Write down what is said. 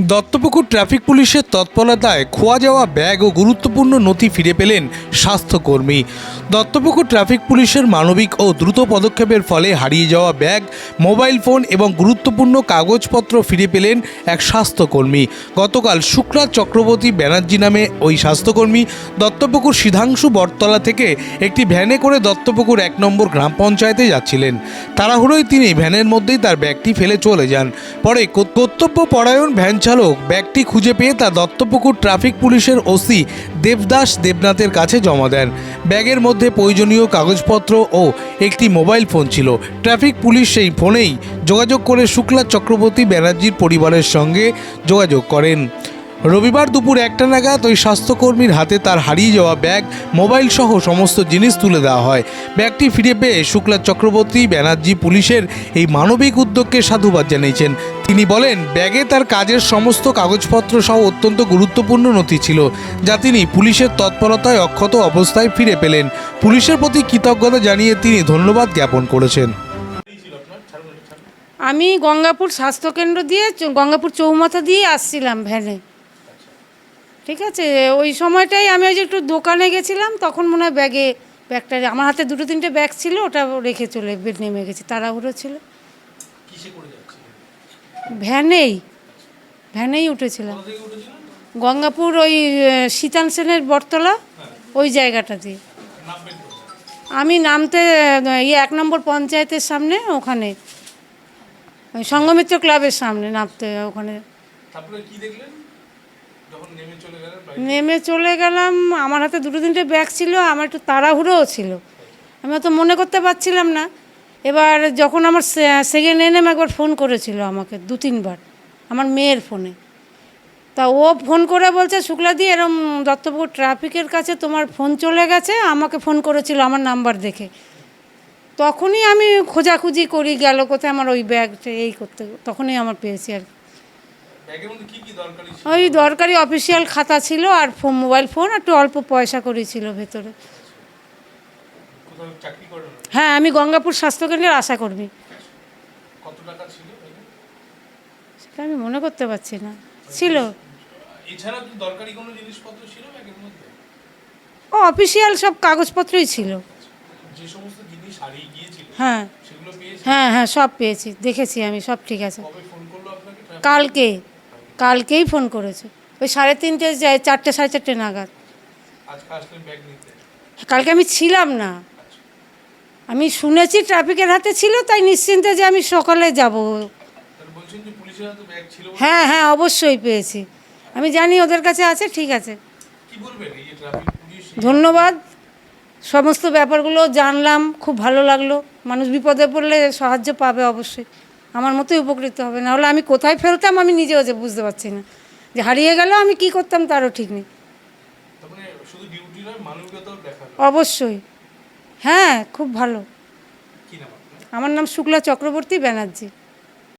Duttapukur traffic পুলিশের তৎপরতায় খোয়া যাওয়া ব্যাগ ও গুরুত্বপূর্ণ নথি ফিরে পেলেন স্বাস্থ্যকর্মী। দত্তপুকুর ট্রাফিক পুলিশের মানবিক ও দ্রুত পদক্ষেপের ফলে হারিয়ে যাওয়া ব্যাগ, মোবাইল ফোন এবং গুরুত্বপূর্ণ কাগজপত্র ফিরে পেলেন এক স্বাস্থ্যকর্মী। গতকাল শুক্লা চক্রবর্তী ব্যানার্জি নামে ওই স্বাস্থ্যকর্মী দত্তপুকুর সিধাংশু বটতলা থেকে একটি ভ্যানে করে দত্তপুকুর এক নম্বর গ্রাম পঞ্চায়েতে যাচ্ছিলেন। তাড়াহুড়োয় তিনি ভ্যানের মধ্যেই তার ব্যাগটি ফেলে চলে যান। পরে কর্ত- কর্তব্য পরায়ণ ভ্যান চালক ব্যাগটি খুঁজে পেয়ে তা দত্তপুকুর ট্রাফিক পুলিশের ওসি দেবদাস দেবনাথের কাছে জমা দেন। ব্যাগের মধ্যে প্রয়োজনীয় কাগজপত্র ও একটি মোবাইল ফোন ছিল। ট্রাফিক পুলিশ সেই ফোনেই যোগাযোগ করে শুক্লা চক্রবর্তী ব্যানার্জির পরিবারের সঙ্গে যোগাযোগ করেন। রবিবার দুপুর একটা নাগাদ ওই স্বাস্থ্যকর্মীর হাতে তার হারিয়ে যাওয়া ব্যাগ, মোবাইল সহ সমস্ত জিনিস তুলে দেওয়া হয়। ব্যাগটি ফিরে পেয়ে শুক্লা চক্রবর্তী, ব্যানার্জি, পুলিশের এই মানবিক উদ্যোগকে সাধুবাদ জানিয়েছেন। তিনি বলেন, ব্যাগে তার কাজের সমস্ত কাগজপত্র সহ অত্যন্ত গুরুত্বপূর্ণ নথি ছিল, যা তিনি পুলিশের তৎপরতায় অক্ষত অবস্থায় ফিরে পেলেন। পুলিশের প্রতি কৃতজ্ঞতা জানিয়ে তিনি ধন্যবাদ জ্ঞাপন করেছেন। আমি গঙ্গাপুর স্বাস্থ্যকেন্দ্র দিয়ে, গঙ্গাপুর চৌমাথা দিয়ে আসছিলাম ভ্যানে। ঠিক আছে ওই সময়টাই আমি ওই যে একটু দোকানে গেছিলাম তখন মনে হয় ব্যাগে ব্যাগটা আমার হাতে দুটো তিনটে ব্যাগ ছিল ওটা রেখে চলে বে- নেমে গেছি তাড়াহুড়ো ছিল। ভ্যানেই ভ্যানেই উঠেছিলাম। গঙ্গাপুর ওই শীতান সেনের বটতলা ওই জায়গাটা দিয়ে। আমি নামতে ইয়ে এক নম্বর পঞ্চায়েতের সামনে ওখানে ওই সঙ্গমিত্র ক্লাবের সামনে নামতে ওখানে। কি দেখলেন? নেমে চলে গেলাম, আমার হাতে দুটো তিনটে ব্যাগ ছিল, আমার একটু তাড়াহুড়োও ছিল। আমি অত মনে করতে পারছিলাম না। এবার যখন আমার সেকেন্ড এনএম একবার ফোন করেছিল আমাকে, দু তিনবার, আমার মেয়ের ফোনে তা ও ফোন করে বলছে শুক্লাদি এরম দত্তপুর ট্রাফিকের কাছে তোমার ফোন চলে গেছে, আমাকে ফোন করেছিল আমার নাম্বার দেখে। তখনই আমি খোঁজাখুঁজি করি গেল কোথায়, আমার ওই ব্যাগটা এই করতে, তখনই আমার পেয়েছি আর কি। ব্যাগের মধ্যে কি কি দরকারি ওই দরকারি অফিসিয়াল খাতা ছিল আর ফোন মোবাইল ফোন একটু অল্প পয়সা করি ছিল ভেতরে। হ্যাঁ আমি গঙ্গাপুর স্বাস্থ্যকেন্দ্রের আশা ছিল সেটা আমি মনে করতে পারছি না। ছিল। ও অফিসিয়াল সব কাগজপত্রই ছিল। হ্যাঁ। হ্যাঁ হ্যাঁ সব পেয়েছি দেখেছি আমি সব ঠিক আছে। কালকে। কালকেই ফোন করেছে। ওই সাড়ে তিনটে যায় চারটে সাড়ে চারটে নাগাদ। কালকে আমি ছিলাম না। আমি শুনেছি ট্রাফিকের হাতে ছিল তাই নিশ্চিন্তে যে আমি সকালে যাব। হ্যাঁ হ্যাঁ অবশ্যই পেয়েছি। আমি জানি ওদের কাছে আছে ঠিক আছে। ধন্যবাদ। সমস্ত ব্যাপারগুলো জানলাম খুব ভালো লাগল। মানুষ বিপদে পড়লে সাহায্য পাবে অবশ্যই। আমার মতোই উপকৃত হবে। নাহলে আমি কোথায় ফেলতাম আমি নিজেও যে বুঝতে পারছি না। যে হারিয়ে গেল আমি কি করতাম তারও ঠিক নেই। অবশ্যই। হ্যাঁ খুব ভালো। আমার নাম শুক্লা চক্রবর্তী ব্যানার্জি।